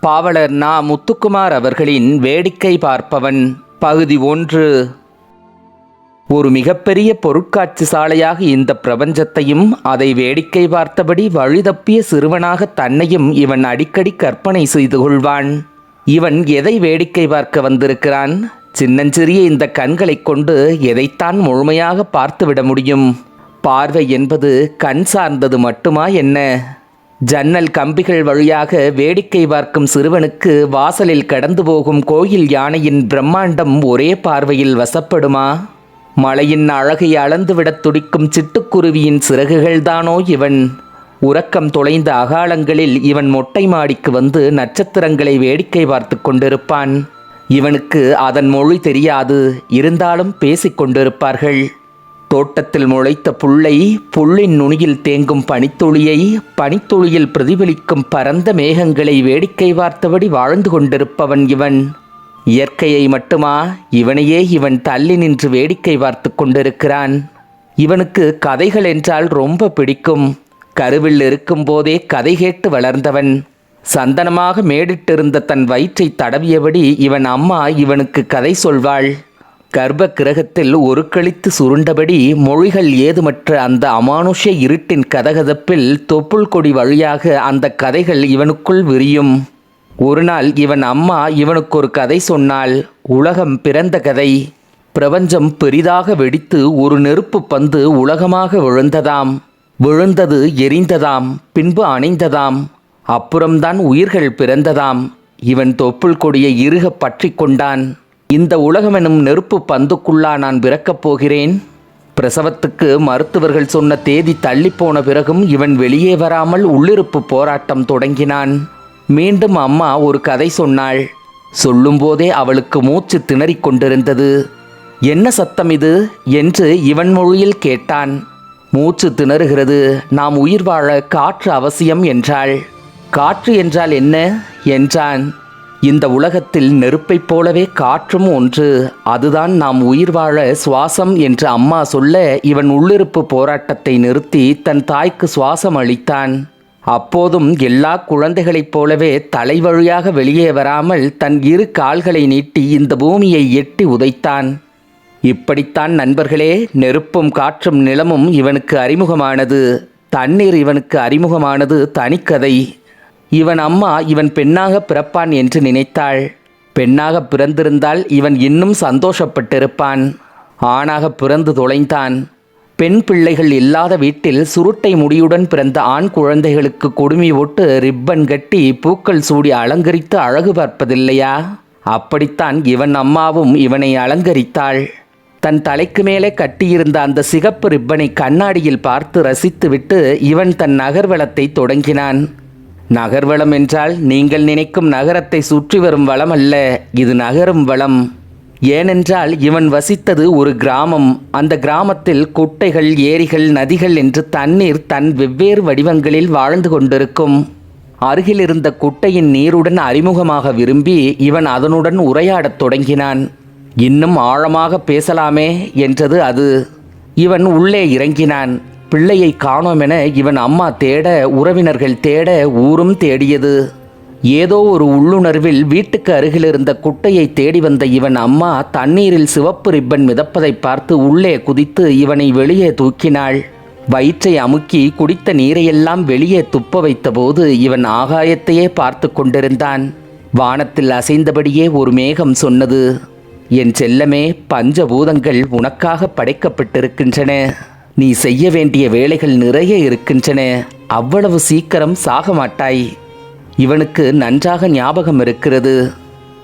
பாவலர் நா முத்துக்குமார் அவர்களின் வேடிக்கை பார்ப்பவன் பகுதி ஒன்று. ஒரு மிகப்பெரிய பொருட்காட்சி சாலையாக இந்த பிரபஞ்சத்தையும் அதை வேடிக்கை பார்த்தபடி வழிதப்பிய சிறுவனாக தன்னையும் இவன் அடிக்கடி கற்பனை செய்து கொள்வான். இவன் எதை வேடிக்கை பார்க்க வந்திருக்கிறான்? சின்னஞ்சிறிய இந்த கண்களைக் கொண்டு எதைத்தான் முழுமையாக பார்த்துவிட முடியும்? பார்வை என்பது கண் சார்ந்தது மட்டுமா என்ன? ஜன்னல் கம்பிகள் வழியாக வேடிக்கை பார்க்கும் சிறுவனுக்கு வாசலில் கடந்து போகும் கோயில் யானையின் பிரம்மாண்டம் ஒரே பார்வையில் வசப்படுமா? மலையின் அழகை அளந்துவிடத் துடிக்கும் சிட்டுக்குருவியின் சிறகுகள்தானோ இவன்? உறக்கம் தொலைந்த அகாலங்களில் இவன் மொட்டை மாடிக்கு வந்து நட்சத்திரங்களை வேடிக்கை பார்த்து கொண்டிருப்பான். இவனுக்கு அதன் மொழி தெரியாது இருந்தாலும் பேசிக் கொண்டிருப்பார்கள். தோட்டத்தில் முளைத்த புல்லை புல்லின் நுனியில் தேங்கும் பனித்துளியை பனித்துளியில் பிரதிபலிக்கும் பரந்த மேகங்களை வேடிக்கை பார்த்தபடி வாழ்ந்து கொண்டிருப்பவன் இவன். இயற்கையை மட்டுமா? இவனையே இவன் தள்ளி நின்று வேடிக்கை பார்த்து கொண்டிருக்கிறான். இவனுக்கு கதைகள் என்றால் ரொம்ப பிடிக்கும். கருவில் இருக்கும்போதே கதை கேட்டு வளர்ந்தவன். சந்தனமாக மேடிட்டிருந்த தன் வயிற்றை தடவியபடி இவன் அம்மா இவனுக்கு கதை சொல்வாள். கர்ப்ப கிரகத்தில் ஒரு கழித்து சுருண்டபடி மொழிகள் ஏதுமற்ற அந்த அமானுஷ இருட்டின் கதகதப்பில் தொப்புள் கொடி வழியாக அந்த கதைகள் இவனுக்குள் விரியும். ஒரு நாள் இவன் அம்மா இவனுக்கு ஒரு கதை சொன்னாள். உலகம் பிறந்த கதை. பிரபஞ்சம் பெரிதாக வெடித்து ஒரு நெருப்பு பந்து உலகமாக விழுந்ததாம். விழுந்தது எரிந்ததாம் பின்பு அணைந்ததாம். அப்புறம்தான் உயிர்கள் பிறந்ததாம். இவன் தொப்புள் கொடியை இறுக பற்றி கொண்டான். இந்த உலகமெனும் நெருப்பு பந்துக்குள்ளா நான் பிறக்கப் போகிறேன். பிரசவத்துக்கு மருத்துவர்கள் சொன்ன தேதி தள்ளிப்போன பிறகும் இவன் வெளியே வராமல் உள்ளிருப்பு போராட்டம் தொடங்கினான். மீண்டும் அம்மா ஒரு கதை சொன்னாள். சொல்லும்போதே அவளுக்கு மூச்சு திணறிக் கொண்டிருந்தது. என்ன சத்தம் இது? என்று இவன் மொழியில் கேட்டான். மூச்சு திணறுகிறது. நாம் உயிர் வாழ காற்று அவசியம் என்றாள். காற்று என்றால் என்ன? என்றான். இந்த உலகத்தில் நெருப்பைப் போலவே காற்றும் ஒன்று. அதுதான் நாம் உயிர் வாழ சுவாசம் என்று அம்மா சொல்ல இவன் உள்ளிருப்பு போராட்டத்தை நிறுத்தி தன் தாய்க்கு சுவாசம் அளித்தான். அப்போதும் எல்லா குழந்தைகளைப் போலவே தலைவழியாக வெளியே வராமல் தன் இரு கால்களை நீட்டி இந்த பூமியை எட்டி உதைத்தான். இப்படித்தான் நண்பர்களே நெருப்பும் காற்றும் நிலமும் இவனுக்கு அறிமுகமானது. தண்ணீர் இவனுக்கு அறிமுகமானது தனிக்கதை. இவன் அம்மா இவன் பெண்ணாக பிறப்பான் என்று நினைத்தாள். பெண்ணாக பிறந்திருந்தால் இவன் இன்னும் சந்தோஷப்பட்டிருப்பான். ஆணாக பிறந்து தொலைந்தான். பெண் பிள்ளைகள் இல்லாத வீட்டில் சுருட்டை முடியுடன் பிறந்த ஆண் குழந்தைகளுக்கு கொடுமி ஒட்டு ரிப்பன் கட்டி பூக்கள் சூடி அலங்கரித்து அழகு பார்ப்பதில்லையா? அப்படித்தான் இவன் அம்மாவும் இவனை அலங்கரித்தாள். தன் தலைக்கு மேலே கட்டியிருந்த அந்த சிகப்பு ரிப்பனை கண்ணாடியில் பார்த்து ரசித்துவிட்டு இவன் தன் நகர்வலத்தை தொடங்கினான். நகர்வளம் என்றால் நீங்கள் நினைக்கும் நகரத்தை சுற்றி வரும் வளம் அல்ல இது நகரும் வளம். ஏனென்றால் இவன் வசித்தது ஒரு கிராமம். அந்த கிராமத்தில் குட்டைகள் ஏரிகள் நதிகள் என்று தண்ணீர் தன் வெவ்வேறு வடிவங்களில் வாழ்ந்து கொண்டிருக்கும். அருகில் இருந்த குட்டையின் நீருடன் அறிமுகமாக விரும்பி இவன் அதனுடன் உரையாடத் தொடங்கினான். இன்னும் ஆழமாக பேசலாமே என்றது அது. இவன் உள்ளே இறங்கினான். பிள்ளையை காணோமென இவன் அம்மா தேட உறவினர்கள் தேட ஊரும் தேடியது. ஏதோ ஒரு உள்ளுணர்வில் வீட்டுக்கு அருகில் இருந்த குட்டையை தேடி வந்த இவன் அம்மா தண்ணீரில் சிவப்பு ரிப்பன் மிதப்பதை பார்த்து உள்ளே குதித்து இவனை வெளியே தூக்கினாள். வயிற்றை அமுக்கி குடித்த நீரையெல்லாம் வெளியே துப்ப வைத்தபோது இவன் ஆகாயத்தையே பார்த்து கொண்டிருந்தான். வானத்தில் அசைந்தபடியே ஒரு மேகம் சொன்னது என் செல்லமே பஞ்சபூதங்கள் உனக்காக படைக்கப்பட்டிருக்கின்றன. நீ செய்ய வேண்டிய வேலைகள் நிறைய இருக்கின்றன. அவ்வளவு சீக்கிரம் சாக மாட்டாய். இவனுக்கு நன்றாக ஞாபகம் இருக்கிறது.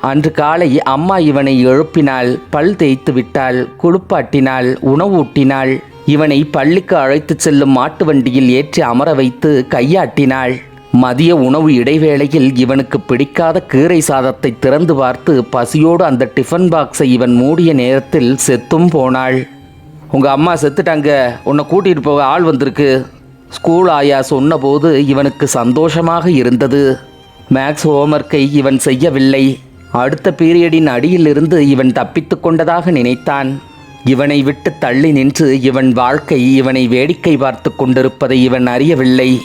அன்று காலை அம்மா இவனை எழுப்பினாள் பல் தேய்த்து விட்டாள் குளிப்பாட்டினாள் உணவூட்டினாள் இவனை பள்ளிக்கு அழைத்துச் செல்லும் மாட்டு வண்டியில் ஏற்றி அமர வைத்து கையாட்டினாள். மதிய உணவு இடைவேளையில் இவனுக்கு பிடிக்காத கீரை சாதத்தை திறந்து பார்த்து பசியோடு அந்த டிஃபன் பாக்ஸை இவன் மூடிய நேரத்தில் செத்தும் போனாள். உங்கள் அம்மா செத்துட்டாங்க. உன்னை கூட்டிகிட்டு போக ஆள் வந்திருக்கு. ஸ்கூல் ஆயா சொன்னபோது இவனுக்கு சந்தோஷமாக இருந்தது. மேக்ஸ் ஹோம்ஒர்க்கை இவன் செய்யவில்லை. அடுத்த பீரியடின் அடியிலிருந்து இவன் தப்பித்து கொண்டதாக நினைத்தான். இவனை விட்டு தள்ளி நின்று இவன் வாழ்க்கை இவனை வேடிக்கை பார்த்து கொண்டிருப்பதை இவன் அறியவில்லை.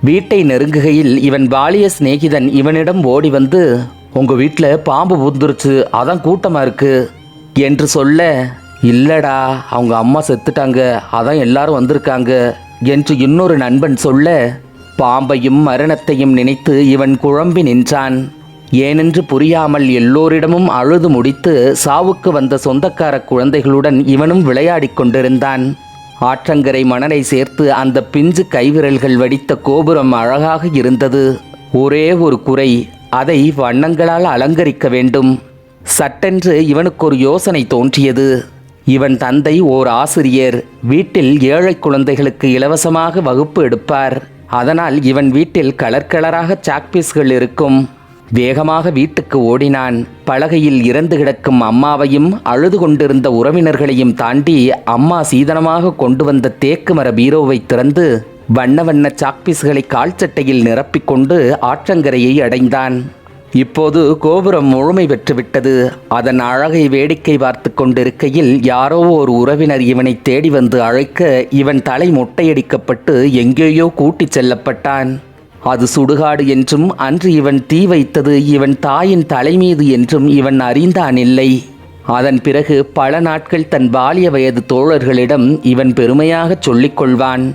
வீட்டை நெருங்குகையில் இவன் பாலிய சிநேகிதன் இவனிடம் ஓடி வந்து உங்கள் வீட்டில் பாம்பு புந்துருச்சு. அதான் கூட்டமாக இருக்கு. என்று சொல்ல இல்லடா அவங்க அம்மா செத்துட்டாங்க. அதான் எல்லாரும் வந்திருக்காங்க. என்று இன்னொரு நண்பன் சொல்ல பாம்பையும் மரணத்தையும் நினைத்து இவன் குழம்பி நின்றான். ஏனென்று புரியாமல் எல்லோரிடமும் அழுது முடித்து சாவுக்கு வந்த சொந்தக்கார குழந்தைகளுடன் இவனும் விளையாடிக் கொண்டிருந்தான். ஆற்றங்கரை மணலை சேர்த்து அந்த பிஞ்சு கைவிரல்கள் வடித்த கோபுரம் அழகாக இருந்தது. ஒரே ஒரு குறை அதை வண்ணங்களால் அலங்கரிக்க வேண்டும். சட்டென்று இவனுக்கு ஒரு யோசனை தோன்றியது. இவன் தந்தை ஓர் ஆசிரியர். வீட்டில் ஏழை குழந்தைகளுக்கு இலவசமாக வகுப்பு எடுப்பார். அதனால் இவன் வீட்டில் கலர் கலராக சாக்பீஸ்கள் இருக்கும். வேகமாக வீட்டுக்கு ஓடினான். பலகையில் இறந்து கிடக்கும் அம்மாவையும் அழுது கொண்டிருந்த உறவினர்களையும் தாண்டி அம்மா சீதனமாக கொண்டு வந்த தேக்கு மர பீரோவை திறந்து வண்ண வண்ண சாக்பீஸ்களை கால்சட்டையில் நிரப்பிக்கொண்டு ஆற்றங்கரையை அடைந்தான். இப்போது கோபுரம் முழுமை பெற்றுவிட்டது. அதன் அழகை வேடிக்கை பார்த்து கொண்டிருக்கையில் யாரோ ஒரு உறவினர் இவனை தேடி வந்து அழைக்க இவன் தலை மொட்டையடிக்கப்பட்டு எங்கேயோ கூட்டிச் செல்லப்பட்டான். அது சுடுகாடு என்றும் அன்று இவன் தீ வைத்தது இவன் தாயின் தலைமீது என்றும் இவன் அறிந்தான் இல்லை அதன் பிறகு பல நாட்கள் தன் பாலிய வயது தோழர்களிடம் இவன் பெருமையாகச் சொல்லிக் கொள்வான்.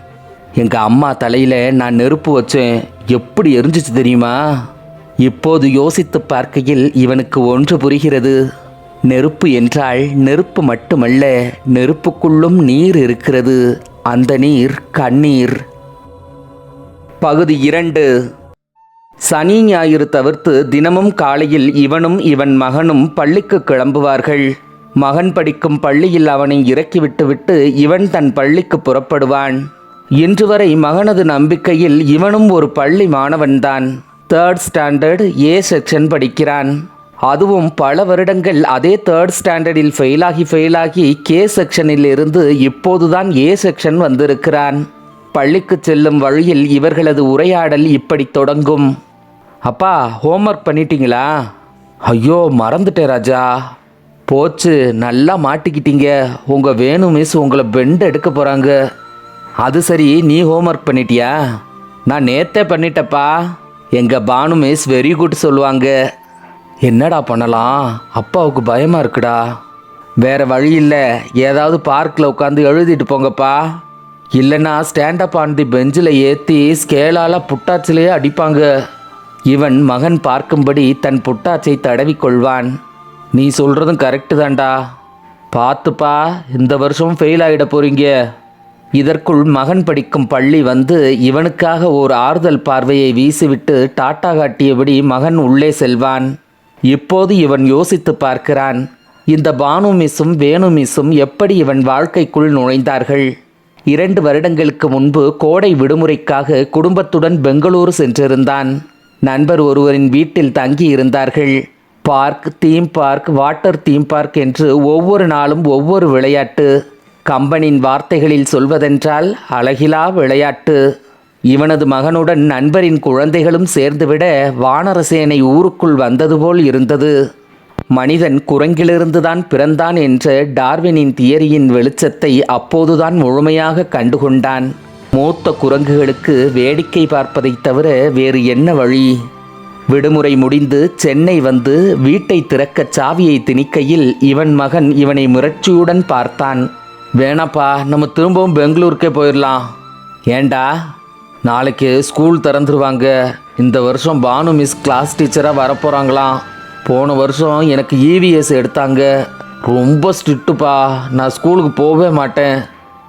எங்க அம்மா தலையில நான் நெருப்பு வச்சேன். எப்படி எரிஞ்சிச்சு தெரியுமா? இப்போது யோசித்து பார்க்கையில் இவனுக்கு ஒன்று புரிகிறது. நெருப்பு என்றால் நெருப்பு மட்டுமல்ல நெருப்புக்குள்ளும் நீர் இருக்கிறது. அந்த நீர் கண்ணீர். பகுதி இரண்டு. சனி ஞாயிறு தவிர்த்து தினமும் காலையில் இவனும் இவன் மகனும் பள்ளிக்கு கிளம்புவார்கள். மகன் படிக்கும் பள்ளியில் அவனை இறக்கிவிட்டுவிட்டு இவன் தன் பள்ளிக்கு புறப்படுவான். இன்று வரை மகனது நம்பிக்கையில் இவனும் ஒரு பள்ளி மாணவன்தான். தேர்ட் ஸ்டாண்டர்ட் ஏ செக்ஷன் படிக்கிறான். அதுவும் பல வருடங்கள் அதே தேர்ட் ஸ்டாண்டர்டில் ஃபெயிலாகி ஃபெயிலாகி கே செக்ஷனில் இருந்து இப்போதுதான் ஏ செக்ஷன் வந்திருக்கிறான். பள்ளிக்கு செல்லும் வழியில் இவர்களது உரையாடல் இப்படி தொடங்கும். அப்பா ஹோம்ஒர்க் பண்ணிட்டீங்களா? ஐயோ மறந்துட்டேன் ராஜா. போச்சு நல்லா மாட்டிக்கிட்டீங்க. உங்கள் வேணு மிஸ் உங்களை பெண்ட் எடுக்க போகிறாங்க அது சரி நீ ஹோம்ஒர்க் பண்ணிட்டியா? நான் நேத்தே பண்ணிட்டப்பா. எங்கள் பானு மிஸ் வெரி குட் சொல்லுவாங்க. என்னடா பண்ணலாம்? அப்பாவுக்கு பயமாக இருக்குடா. வேற வழி இல்லை. ஏதாவது பார்க்கில் உட்காந்து எழுதிட்டு போங்கப்பா. இல்லைன்னா ஸ்டாண்டப் ஆன் தி பெஞ்சில் ஏற்றி ஸ்கேலால் புட்டாச்சிலேயே அடிப்பாங்க. இவன் மகன் பார்க்கும்படி தன் புட்டாச்சை தடவிக்கொள்வான் நீ சொல்கிறதும் கரெக்டு தான்டா. பார்த்துப்பா இந்த வருஷம் ஃபெயில் ஆகிட போகிறீங்க இதற்குள் மகன் படிக்கும் பள்ளி வந்து இவனுக்காக ஓர் ஆறுதல் பார்வையை வீசிவிட்டு டாட்டா காட்டியபடி மகன் உள்ளே செல்வான். இப்போது இவன் யோசித்து பார்க்கிறான் இந்த பானு மிஸ்ஸும் வேணு மிஸ்ஸும் எப்படி இவன் வாழ்க்கைக்குள் நுழைந்தார்கள்? இரண்டு வருடங்களுக்கு முன்பு கோடை விடுமுறைக்காக குடும்பத்துடன் பெங்களூரு சென்றிருந்தான். நண்பர் ஒருவரின் வீட்டில் தங்கி இருந்தார்கள். Park theme park water theme park என்று ஒவ்வொரு நாளும் ஒவ்வொரு விளையாட்டு கம்பனின் வார்த்தைகளில் சொல்வதென்றால் அழகிலா விளையாட்டு. இவனது மகனுடன் நண்பரின் குழந்தைகளும் சேர்ந்துவிட வானரசேனை ஊருக்குள் வந்தது போல் இருந்தது. மனிதன் குரங்கிலிருந்துதான் பிறந்தான் என்ற டார்வினின் தியரியின் வெளிச்சத்தை அப்போதுதான் முழுமையாக கண்டுகொண்டான். மூத்த குரங்குகளுக்கு வேடிக்கை பார்ப்பதைத் தவிர வேறு என்ன வழி? விடுமுறை முடிந்து சென்னை வந்து வீட்டை திறக்க சாவியை திணிக்கையில் இவன் மகன் இவனை முரட்சியுடன் பார்த்தான். வேணாப்பா நம்ம திரும்பவும் பெங்களூருக்கே போயிடலாம் ஏண்டா நாளைக்கு ஸ்கூல் திறந்துருவாங்க. இந்த வருஷம் பானு மிஸ் கிளாஸ் டீச்சராக வரப்போகிறாங்களாம் போன வருஷம் எனக்கு இவிஎஸ் எடுத்தாங்க. ரொம்ப ஸ்ட்ரிக்ட்டுப்பா. நான் ஸ்கூலுக்கு போகவே மாட்டேன்.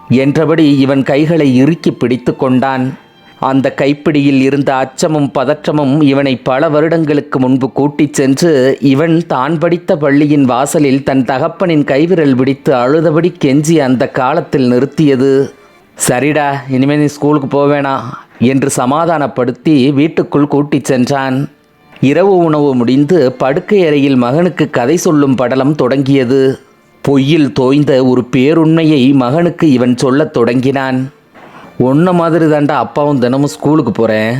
என்றபடி இவன் கைகளை இறுக்கி பிடித்து கொண்டான். அந்த கைப்பிடியில் இருந்த அச்சமும் பதற்றமும் இவனை பல வருடங்களுக்கு முன்பு கூட்டிச் சென்று இவன் தான் படித்த பள்ளியின் வாசலில் தன் தகப்பனின் கைவிரல் பிடித்து அழுதபடி கெஞ்சி அந்த காலத்தில் நிறுத்தியது. சரிடா இனிமே நீ ஸ்கூலுக்கு போவேணா என்று சமாதானப்படுத்தி வீட்டுக்குள் கூட்டிச் சென்றான். இரவு உணவு முடிந்து படுக்கை அறையில் மகனுக்கு கதை சொல்லும் படலம் தொடங்கியது. பொய்யில் தோய்ந்த ஒரு பேருண்மையை மகனுக்கு இவன் சொல்லத் தொடங்கினான். உன்ன மாதிரி தாண்டா அப்பாவும் தினமும் ஸ்கூலுக்கு போகிறேன்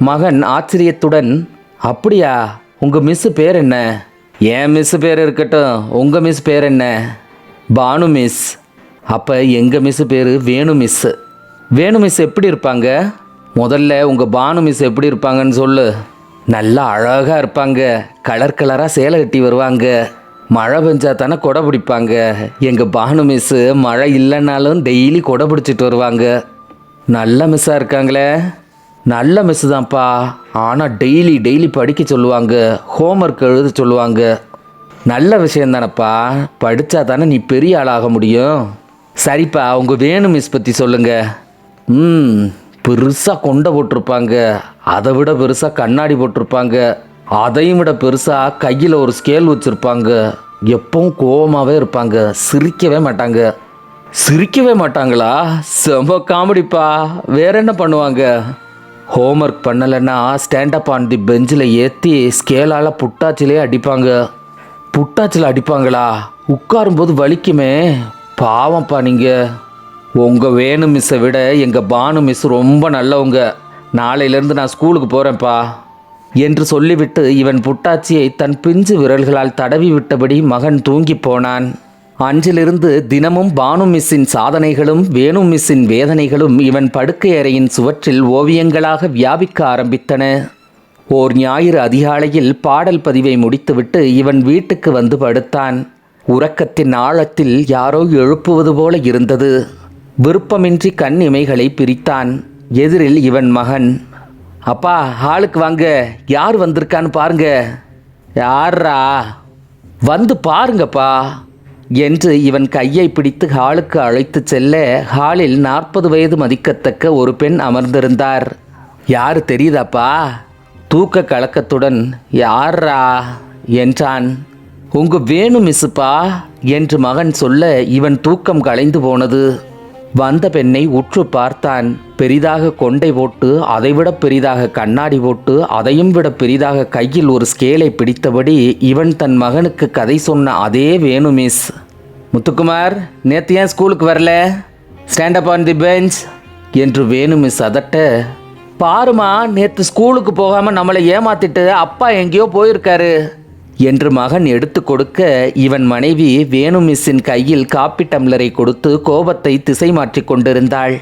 மகன் ஆச்சரியத்துடன் அப்படியா உங்கள் மிஸ்ஸு பேர் என்ன? என் மிஸ்ஸு பேர் இருக்கட்டும் உங்கள் மிஸ் பேர் என்ன? பானு மிஸ் அப்போ எங்கள் மிஸ்ஸு பேர்? வேணு மிஸ்ஸு வேணு மிஸ் எப்படி இருப்பாங்க? முதல்ல உங்கள் பானு மிஸ் எப்படி இருப்பாங்கன்னு சொல்லு. நல்லா அழகாக இருப்பாங்க. கலர் கலராக சேலை கட்டி வருவாங்க. மழை பெஞ்சா தானே கொடை பிடிப்பாங்க. எங்கள் பானு மிஸ்ஸு மழை இல்லைன்னாலும் டெய்லி கொடை பிடிச்சிட்டு வருவாங்க. நல்ல மிஸ்ஸாக இருக்காங்களே. நல்ல மிஸ் தான்ப்பா. ஆனால் டெய்லி டெய்லி படிக்க சொல்லுவாங்க. ஹோம்ஒர்க் எழுத சொல்லுவாங்க. நல்ல விஷயம் தானப்பா. படித்தா தானே நீ பெரிய ஆளாக முடியும். சரிப்பா அவங்க வேணும் மிஸ் பற்றி சொல்லுங்க. ம் பெருசாக கொண்டை போட்டிருப்பாங்க. அதை விட பெருசாக கண்ணாடி போட்டிருப்பாங்க. அதையும் விட பெருசாக கையில் ஒரு ஸ்கேல் வச்சுருப்பாங்க. எப்பவும் கோவமாகவே இருப்பாங்க. சிரிக்கவே மாட்டாங்க. சிரிக்கவே மாட்டாங்களா? செம காமெடிப்பா வேற என்ன பண்ணுவாங்க? ஹோம்ஒர்க் பண்ணலைன்னா ஸ்டாண்டப் ஆன் தி பெஞ்சில் ஏற்றி ஸ்கேலால் புட்டாச்சிலே அடிப்பாங்க. புட்டாச்சில் அடிப்பாங்களா? உட்காரும்போது வலிக்குமே. பாவம்ப்பா நீங்கள் உங்கள் வேணு மிஸ்ஸை விட எங்கள் பானு மிஸ் ரொம்ப நல்லவங்க. நாளையிலேருந்து நான் ஸ்கூலுக்கு போகிறேன்ப்பா என்று சொல்லிவிட்டு இவன் புட்டாச்சியை தன் பிஞ்சு விரல்களால் தடவி விட்டபடி மகன் தூங்கிப் போனான். அன்றிலிருந்து தினமும் பானு மிஸ்ஸின் சாதனைகளும் வேணு மிஸ்ஸின் வேதனைகளும் இவன் படுக்கை அறையின் சுவற்றில் ஓவியங்களாக வியாபிக்க ஆரம்பித்தன. ஓர் ஞாயிறு அதிகாலையில் பாடல் பதிவை முடித்துவிட்டு இவன் வீட்டுக்கு வந்து படுத்தான். உறக்கத்தின் ஆழத்தில் யாரோ எழுப்புவது போல இருந்தது. விருப்பமின்றி கண் இமைகளை பிரித்தான். எதிரில் இவன் மகன் அப்பா ஹாலுக்கு வாங்க. யார் வந்திருக்கான்னு பாருங்க. யாரா வந்து பாருங்கப்பா. என்று இவன் கையை பிடித்து ஹாலுக்கு அழைத்துச் செல்ல ஹாலில் நாற்பது வயது மதிக்கத்தக்க ஒரு பெண் அமர்ந்திருந்தார். யார் தெரியுதாப்பா? தூக்க கலக்கத்துடன் யாரா என்றான். உங்க வேணும் மிஸ்ஸுப்பா? என்று மகன் சொல்ல இவன் தூக்கம் கலைந்து போனது. வந்த பெண்ணை உற்று பார்த்தான். பெரிதாக கொண்டை போட்டு அதைவிட பெரிதாக கண்ணாடி போட்டு அதையும் விட பெரிதாக கையில் ஒரு ஸ்கேலை பிடித்தபடி இவன் தன் மகனுக்கு கதை சொன்ன அதே வேணு மிஸ் முத்துக்குமார் நேத்து ஏன் ஸ்கூலுக்கு வரல? Stand up on the bench என்று வேணு மிஸ் அதட்ட பாருமா நேற்று ஸ்கூலுக்கு போகாமல் நம்மளை ஏமாத்திட்டு அப்பா எங்கேயோ போயிருக்காரு. என்று மகன் எடுத்து கொடுக்க இவன் மனைவி வேணு மிஸ்ஸின் கையில் காப்பி டம்ளரை கொடுத்து கோபத்தை திசை மாற்றிக் கொண்டிருந்தாள்.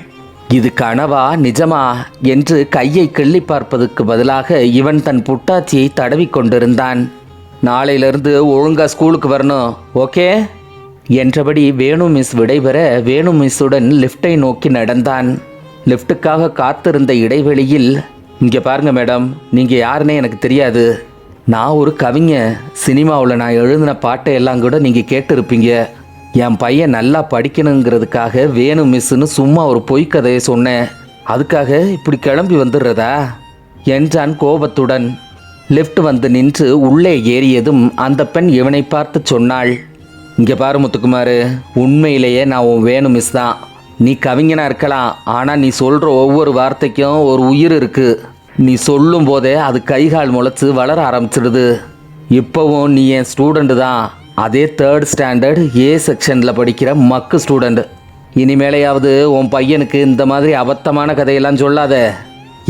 இது கனவா நிஜமா? என்று கையை கிள்ளி பார்ப்பதற்கு பதிலாக இவன் தன் புட்டாச்சியை தடவி கொண்டிருந்தான். நாளையிலிருந்து ஒழுங்கா ஸ்கூலுக்கு வரணும் ஓகே? என்றபடி வேணு மிஸ் விடைபெற வேணு மிஸ்ஸுடன் லிஃப்டை நோக்கி நடந்தான். லிஃப்ட்டுக்காக காத்திருந்த இடைவெளியில் இங்கே பாருங்க மேடம் நீங்கள் யாருன்னே எனக்கு தெரியாது. நான் ஒரு கவிஞன் சினிமாவில் நான் எழுதின பாட்டை எல்லாம் கூட நீங்கள் கேட்டிருப்பீங்க. என் பையன் நல்லா படிக்கணுங்கிறதுக்காக வேணும் மிஸ்ஸுன்னு சும்மா ஒரு பொய் கதையை சொன்னேன். அதுக்காக இப்படி கிளம்பி வந்துடுறதா? என்றான் கோபத்துடன். லிஃப்ட் வந்து நின்று உள்ளே ஏறியதும் அந்த பெண் இவனை பார்த்து சொன்னாள் இங்கே பாரு முத்துக்குமார் உண்மையிலேயே நான் உன் வேணும் மிஸ் தான். நீ கவிஞனாக இருக்கலாம் ஆனால் நீ சொல்கிற ஒவ்வொரு வார்த்தைக்கும் ஒரு உயிர் இருக்குது நீ சொல்லும் போதே அது கைகால் முளைச்சு வளர ஆரம்பிச்சிடுது. இப்போவும் நீ என் ஸ்டூடெண்ட்டு தான். அதே தேர்ட் ஸ்டாண்டர்ட் ஏ செக்ஷனில் படிக்கிற மக்கு ஸ்டூடெண்ட் இனிமேலையாவது உன் பையனுக்கு இந்த மாதிரி அபத்தமான கதையெல்லாம் சொல்லாத.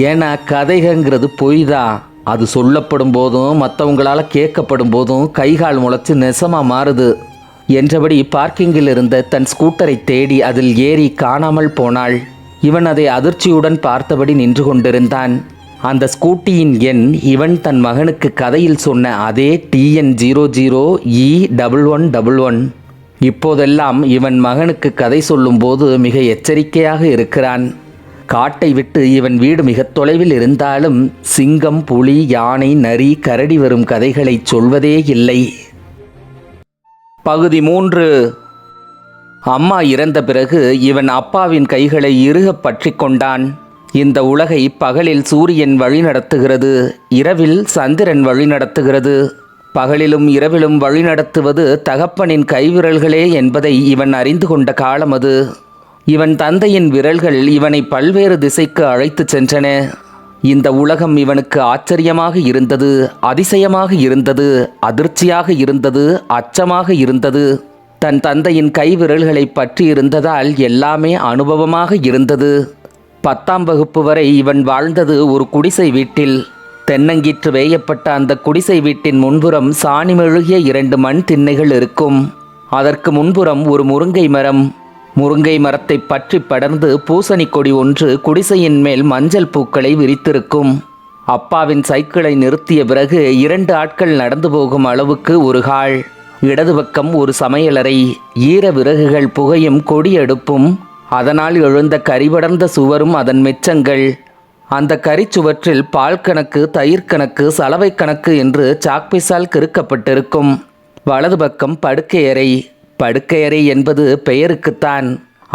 ஏன்னா கதைகங்கிறது பொய் தான். அது சொல்லப்படும் போதும் மற்றவங்களால் கேட்கப்படும் போதும் கைகால் முளைச்சு நெசமாக மாறுது. என்றபடி பார்க்கிங்கில் இருந்த தன் ஸ்கூட்டரை தேடி அதில் ஏறி காணாமல் போனாள். இவன் அதை அதிர்ச்சியுடன் பார்த்தபடி நின்று கொண்டிருந்தான். அந்த ஸ்கூட்டியின் எண் இவன் தன் மகனுக்கு கதையில் சொன்ன அதே TN zero zero E double one double one இப்போதெல்லாம் இவன் மகனுக்கு கதை சொல்லும்போது மிக எச்சரிக்கையாக இருக்கிறான். காட்டை விட்டு இவன் வீடு மிகத் தொலைவில் இருந்தாலும் சிங்கம் புலி யானை நரி கரடி வரும் கதைகளை சொல்வதே இல்லை. பகுதி மூன்று. அம்மா இறந்த பிறகு இவன் அப்பாவின் கைகளை இறுகப் பற்றி கொண்டான். இந்த உலகை பகலில் சூரியன் வழிநடத்துகிறது இரவில் சந்திரன் வழிநடத்துகிறது. பகலிலும் இரவிலும் வழிநடத்துவது தகப்பனின் கைவிரல்களே என்பதை இவன் அறிந்து கொண்ட காலம் அது. இவன் தந்தையின் விரல்கள் இவனை பல்வேறு திசைக்கு அழைத்துச் சென்றன. இந்த உலகம் இவனுக்கு ஆச்சரியமாக இருந்தது அதிசயமாக இருந்தது அதிர்ச்சியாக இருந்தது அச்சமாக இருந்தது. தன் தந்தையின் கைவிரல்களை பற்றி இருந்ததால் எல்லாமே அனுபவமாக இருந்தது. பத்தாம் வகுப்பு வரை இவன் வாழ்ந்தது ஒரு குடிசை வீட்டில். தென்னங்கீற்று வேயப்பட்ட அந்த குடிசை வீட்டின் முன்புறம் சாணி மெழுகிய இரண்டு மண் திண்ணைகள் இருக்கும். அதற்கு முன்புறம் ஒரு முருங்கை மரம். முருங்கை மரத்தை பற்றி படர்ந்து பூசணி கொடி ஒன்று குடிசையின் மேல் மஞ்சள் பூக்களை விரித்திருக்கும். அப்பாவின் சைக்கிளை நிறுத்திய பிறகு இரண்டு ஆட்கள் நடந்து போகும் அளவுக்கு ஒரு ஹாள் இடது பக்கம் ஒரு சமையலறை. ஈர விறகுகள் புகையும் கொடியெடுப்பும் அதனால் எழுந்த கரிபடர்ந்த சுவரும் அதன் மெச்சங்கள். அந்த கரிச்சுவற்றில் பால் கணக்கு தயிர் கணக்கு சலவை கணக்கு என்று சாக்பீஸால் கிறுக்கப்பட்டிருக்கும் வலது பக்கம் படுக்கையறை படுக்கையறை என்பது பெயருக்குத்தான்.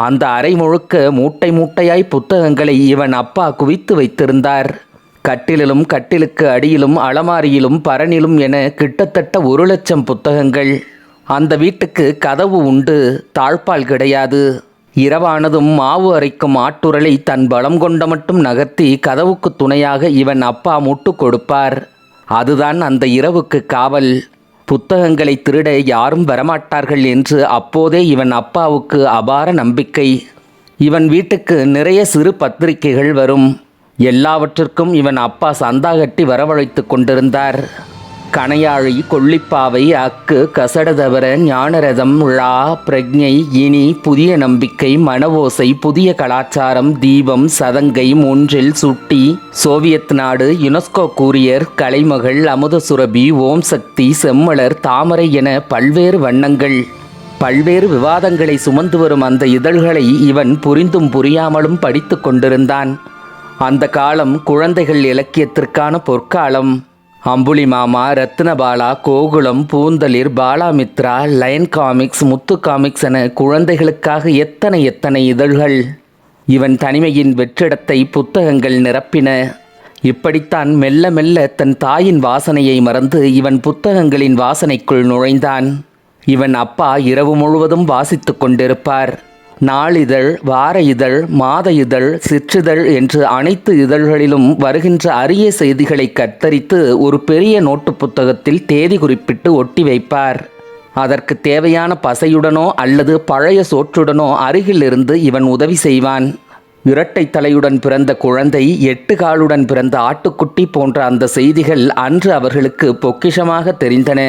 அந்த அறை முழுக்க மூட்டை மூட்டையாய் புத்தகங்களை இவன் அப்பா குவித்து வைத்திருந்தார். கட்டிலிலும் கட்டிலுக்கு அடியிலும் அலமாரியிலும் பரணிலும் என கிட்டத்தட்ட ஒரு லட்சம் புத்தகங்கள். அந்த வீட்டுக்கு கதவு உண்டு தாழ்பால் கிடையாது. இரவானதும் மாவு அரைக்கும் ஆட்டுரலை தன் பலம் கொண்ட மட்டும் நகர்த்தி கதவுக்கு துணையாக இவன் அப்பா முட்டு கொடுப்பார். அதுதான் அந்த இரவுக்கு காவல். புத்தகங்களை திருட யாரும் வரமாட்டார்கள் என்று அப்போதே இவன் அப்பாவுக்கு அபார நம்பிக்கை. இவன் வீட்டுக்கு நிறைய சிறு பத்திரிகைகள் வரும். எல்லாவற்றிற்கும் இவன் அப்பா சந்தா கட்டி வரவழைத்து கொண்டிருந்தார். கணையாழி கொள்ளிப்பாவை அக்கு கசடதவர ஞானரதம் ழா பிரக்ஞை இனி புதிய நம்பிக்கை மனவோசை புதிய கலாச்சாரம் தீபம் சதங்கை மூன்றில் சுட்டி சோவியத் நாடு யுனெஸ்கோ கூரியர் கலைமகள் அமுதசுரபி ஓம் சக்தி செம்மலர் தாமரை என பல்வேறு வண்ணங்கள். பல்வேறு விவாதங்களை சுமந்து வரும் அந்த இதழ்களை இவன் புரிந்தும் புரியாமலும் படித்து கொண்டிருந்தான். அந்த காலம் குழந்தைகள் இலக்கியத்திற்கான பொற்காலம். அம்புலி மாமா Rathnabala Gokulam Poonthalir Balamitra Lion Comics Muthu Comics என குழந்தைகளுக்காக எத்தனை எத்தனை இதழ்கள். இவன் தனிமையின் வெற்றிடத்தை புத்தகங்கள் நிரப்பின. இப்படித்தான் மெல்ல மெல்ல தன் தாயின் வாசனையை மறந்து இவன் புத்தகங்களின் வாசனைக்குள் நுழைந்தான். இவன் அப்பா இரவு முழுவதும் வாசித்துக் கொண்டிருப்பார். நாளிதழ் வார இதழ் மாத இதழ் சிற்றிதழ் என்று அனைத்து இதழ்களிலும் வருகின்ற அரிய செய்திகளை கத்தரித்து ஒரு பெரிய நோட்டு புத்தகத்தில் தேதி குறிப்பிட்டு ஒட்டி வைப்பார். அதற்கு தேவையான பசையுடனோ அல்லது பழைய சோற்றுடனோ அருகிலிருந்து இவன் உதவி செய்வான். இரட்டை தலையுடன் பிறந்த குழந்தை எட்டு காலுடன் பிறந்த ஆட்டுக்குட்டி போன்ற அந்த செய்திகள் அன்று அவர்களுக்கு பொக்கிஷமாக தெரிந்தன.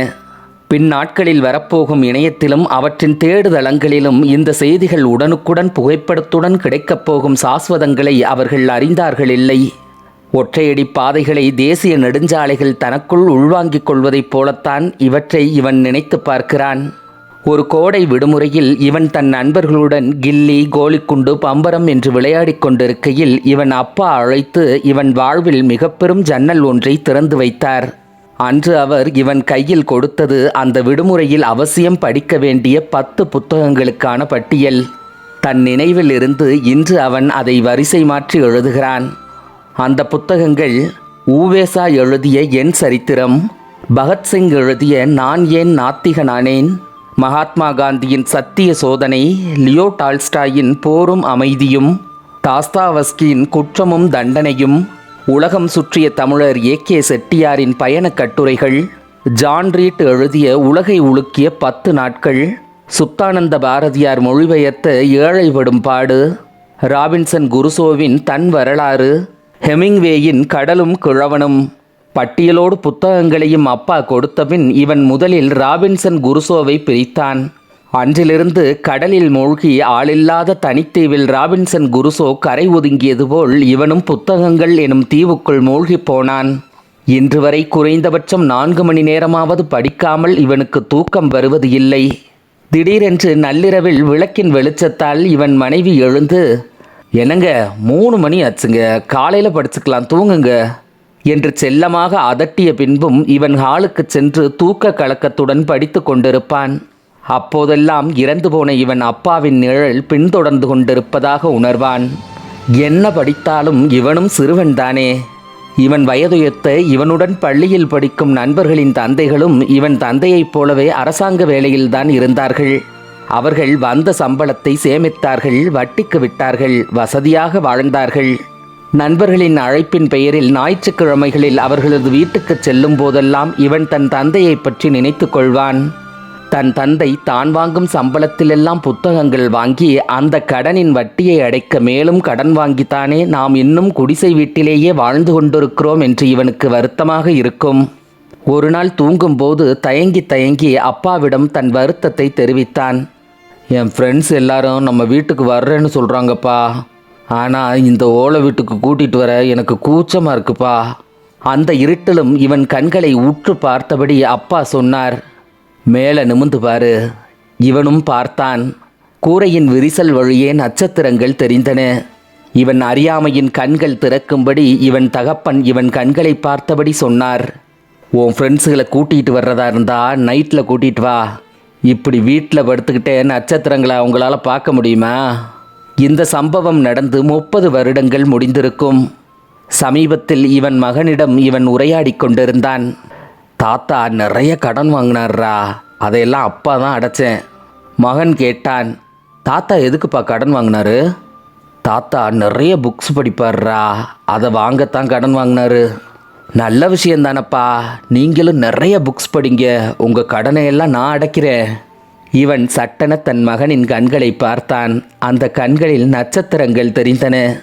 பின் நாட்களில் வரப்போகும் இணையத்திலும் அவற்றின் தேடுதளங்களிலும் இந்த செய்திகள் உடனுக்குடன் புகைப்படத்துடன் கிடைக்கப் போகும் சாஸ்வதங்களை அவர்கள் அறிந்தார்கள் இல்லை ஒற்றையடி பாதைகளை தேசிய நெடுஞ்சாலைகள் தனக்குள் உள்வாங்கிக் கொள்வதைப் போலத்தான் இவற்றை இவன் நினைத்து பார்க்கிறான். ஒரு கோடை விடுமுறையில் இவன் தன் நண்பர்களுடன் கில்லி கோலிக்குண்டு பம்பரம் என்று விளையாடிக் கொண்டிருக்கையில் இவன் அப்பா அழைத்து இவன் வாழ்வில் மிக பெரும் ஜன்னல் ஒன்றை திறந்து வைத்தார். அன்று அவர் இவன் கையில் கொடுத்தது அந்த விடுமுறையில் அவசியம் படிக்க வேண்டிய பத்து புத்தகங்களுக்கான பட்டியல். தன் நினைவில் இருந்து இன்று அவன் அதை வரிசை மாற்றி எழுதுகிறான். அந்த புத்தகங்கள் ஊவேசா எழுதிய என் சரித்திரம் பகத்சிங் எழுதிய நான் ஏன் நாத்திகனானேன் மகாத்மா காந்தியின் சத்திய சோதனை லியோ டால்ஸ்டாயின் போரும் அமைதியும் தாஸ்தாவஸ்கியின் குற்றமும் தண்டனையும் உலகம் சுற்றிய தமிழர் ஏ கே செட்டியாரின் பயணக் கட்டுரைகள் ஜான் ரீட் எழுதிய உலகை உலுக்கிய பத்து நாட்கள் சுத்தானந்த பாரதியார் மொழிபெயர்த்த ஏழைப்படும் பாடு ராபின்சன் குருசோவின் தன் வரலாறு ஹெமிங்வேயின் கடலும் கிழவனும் பட்டியலோடு புத்தகங்களையும் அப்பா கொடுத்தபின் இவன் முதலில் ராபின்சன் குருசோவை பிரித்தான். அன்றிலிருந்து கடலில் மூழ்கி ஆளில்லாத தனித்தீவில் ராபின்சன் குருசோ கரை ஒதுங்கியது போல் இவனும் புத்தகங்கள் எனும் தீவுக்குள் மூழ்கிப் போனான். இன்று வரை குறைந்தபட்சம் நான்கு மணி நேரமாவது படிக்காமல் இவனுக்கு தூக்கம் வருவது இல்லை. திடீரென்று நள்ளிரவில் விளக்கின் வெளிச்சத்தால் இவன் மனைவி எழுந்து என்னங்க மூணு மணி ஆச்சுங்க காலையில் படிச்சுக்கலாம் தூங்குங்க என்று செல்லமாக அதட்டிய பின்பும் இவன் ஹாலுக்குச் சென்று தூக்க கலக்கத்துடன் படித்து கொண்டிருப்பான். அப்போதெல்லாம் இறந்து போன இவன் அப்பாவின் நிழல் பின்தொடர்ந்து கொண்டிருப்பதாக உணர்வான். என்ன படித்தாலும் இவனும் சிறுவன்தானே இவன் வயதுயர்த்த இவனுடன் பள்ளியில் படிக்கும் நண்பர்களின் தந்தைகளும் இவன் தந்தையைப் போலவே அரசாங்க வேலையில்தான் இருந்தார்கள். அவர்கள் வந்த சம்பளத்தை சேமித்தார்கள் வட்டிக்கு விட்டார்கள் வசதியாக வாழ்ந்தார்கள். நண்பர்களின் அழைப்பின் பெயரில் ஞாயிற்றுக்கிழமைகளில் அவர்களது வீட்டுக்குச் செல்லும் போதெல்லாம் இவன் தன் தந்தையைப் பற்றி நினைத்துக் கொள்வான். தன் தந்தை தான் வாங்கும் சம்பளத்திலெல்லாம் புத்தகங்கள் வாங்கி அந்த கடனின் வட்டியை அடைக்க மேலும் கடன் வாங்கித்தானே நாம் இன்னும் குடிசை வீட்டிலேயே வாழ்ந்து கொண்டிருக்கிறோம் என்று இவனுக்கு வருத்தமாக இருக்கும். ஒரு நாள் தூங்கும்போது தயங்கி தயங்கி அப்பாவிடம் தன் வருத்தத்தை தெரிவித்தான். என் ஃப்ரெண்ட்ஸ் எல்லாரும் நம்ம வீட்டுக்கு வர்றேன்னு சொல்கிறாங்கப்பா ஆனால் இந்த ஓலை வீட்டுக்கு கூட்டிகிட்டு வர எனக்கு கூச்சமாக இருக்குப்பா. அந்த இருட்டிலும் இவன் கண்களை உற்று பார்த்தபடி அப்பா சொன்னார் மேலே நிமிந்து பாரு. இவனும் பார்த்தான். கூரையின் விரிசல் வழியே நட்சத்திரங்கள் தெரிந்தன. இவன் அறியாமையின் கண்கள் திறக்கும்படி இவன் தகப்பன் இவன் கண்களை பார்த்தபடி சொன்னார். உன் ஃப்ரெண்ட்ஸுகளை கூட்டிகிட்டு வர்றதா இருந்தா நைட்டில் கூட்டிகிட்டு வா. இப்படி வீட்டில் படுத்துக்கிட்டே நட்சத்திரங்களை அவங்களால பார்க்க முடியுமா? இந்த சம்பவம் நடந்து முப்பது வருடங்கள் முடிந்திருக்கும். சமீபத்தில் இவன் மகனிடம் இவன் உரையாடிக் கொண்டிருந்தான். தாத்தா நிறைய கடன் வாங்கினார்ரா. அதையெல்லாம் அப்பா தான் அடைச்சேன். மகன் கேட்டான் தாத்தா எதுக்குப்பா கடன் வாங்கினாரு? தாத்தா நிறைய புக்ஸ் படிப்பார்ரா. அதை வாங்கத்தான் கடன் வாங்கினாரு. நல்ல விஷயம் தானப்பா. நீங்களும் நிறைய புக்ஸ் படிங்க. உங்கள் கடனை எல்லாம் நான் அடைக்கிறேன். இவன் சட்டென தன் மகனின் கண்களை பார்த்தான். அந்த கண்களில் நட்சத்திரங்கள் தெரிந்தன.